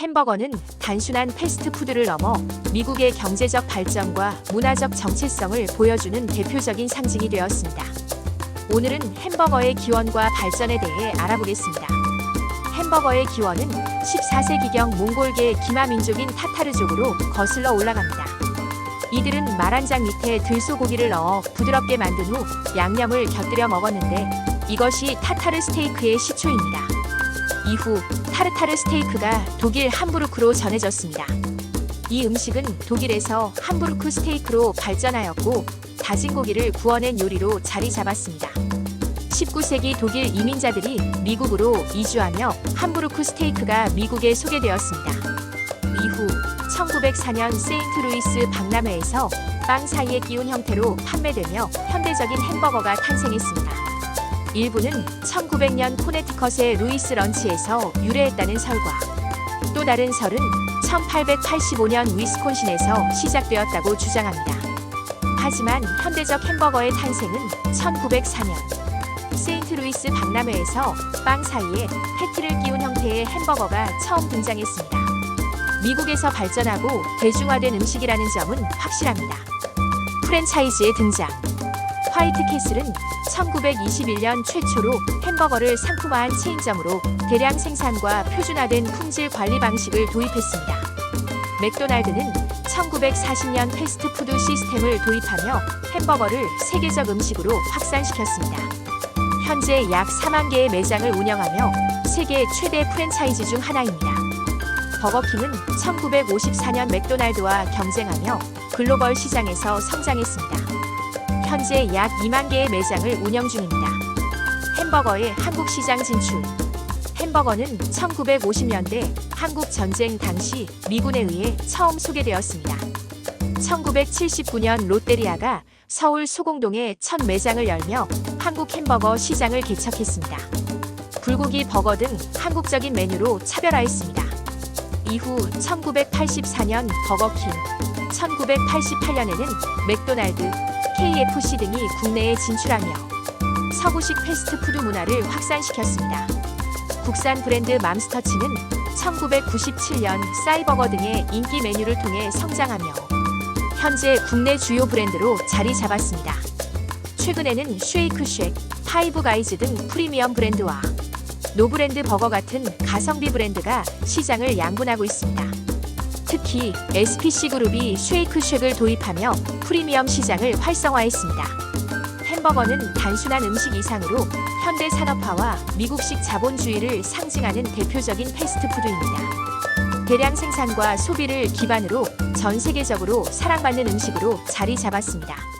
햄버거는 단순한 패스트푸드를 넘어 미국의 경제적 발전과 문화적 정체성을 보여주는 대표적인 상징이 되었습니다. 오늘은 햄버거의 기원과 발전에 대해 알아보겠습니다. 햄버거의 기원은 14세기경 몽골계 기마 민족인 타타르족으로 거슬러 올라갑니다. 이들은 말한장 밑에 들소고기를 넣어 부드럽게 만든 후 양념을 곁들여 먹었는데 이것이 타타르 스테이크의 시초입니다. 이후 타르타르 스테이크가 독일 함부르크로 전해졌습니다. 이 음식은 독일에서 함부르크 스테이크로 발전하였고 다진 고기를 구워낸 요리로 자리 잡았습니다. 19세기 독일 이민자들이 미국으로 이주하며 함부르크 스테이크가 미국에 소개되었습니다. 이후 1904년 세인트루이스 박람회에서 빵 사이에 끼운 형태로 판매되며 현대적인 햄버거가 탄생했습니다. 일부는 1900년 코네티컷의 루이스 런치에서 유래했다는 설과 또 다른 설은 1885년 위스콘신에서 시작되었다고 주장합니다. 하지만 현대적 햄버거의 탄생은 1904년 세인트루이스 박람회에서 빵 사이에 패티를 끼운 형태의 햄버거가 처음 등장했습니다. 미국에서 발전하고 대중화된 음식이라는 점은 확실합니다. 프랜차이즈의 등장. 화이트 캐슬은 1921년 최초로 햄버거를 상품화한 체인점으로 대량 생산과 표준화된 품질 관리 방식을 도입했습니다. 맥도날드는 1940년 패스트푸드 시스템을 도입하며 햄버거를 세계적 음식으로 확산시켰습니다. 현재 약 4만 개의 매장을 운영하며 세계 최대 프랜차이즈 중 하나입니다. 버거킹은 1954년 맥도날드와 경쟁하며 글로벌 시장에서 성장했습니다. 현재 약 2만 개의 매장을 운영 중입니다. 햄버거의 한국 시장 진출. 햄버거는 1950년대 한국 전쟁 당시 미군에 의해 처음 소개되었습니다. 1979년 롯데리아가 서울 소공동에 첫 매장을 열며 한국 햄버거 시장을 개척했습니다. 불고기 버거 등 한국적인 메뉴로 차별화했습니다. 이후 1984년 버거킹, 1988년에는 맥도날드, KFC 등이 국내에 진출하며 서구식 패스트푸드 문화를 확산시켰습니다. 국산 브랜드 맘스터치는 1997년 싸이버거 등의 인기 메뉴를 통해 성장하며 현재 국내 주요 브랜드로 자리 잡았습니다. 최근에는 쉐이크쉑, 파이브가이즈 등 프리미엄 브랜드와 노브랜드 버거 같은 가성비 브랜드가 시장을 양분하고 있습니다. 특히 SPC 그룹이 쉐이크쉑을 도입하며 프리미엄 시장을 활성화했습니다. 햄버거는 단순한 음식 이상으로 현대 산업화와 미국식 자본주의를 상징하는 대표적인 패스트푸드입니다. 대량 생산과 소비를 기반으로 전 세계적으로 사랑받는 음식으로 자리 잡았습니다.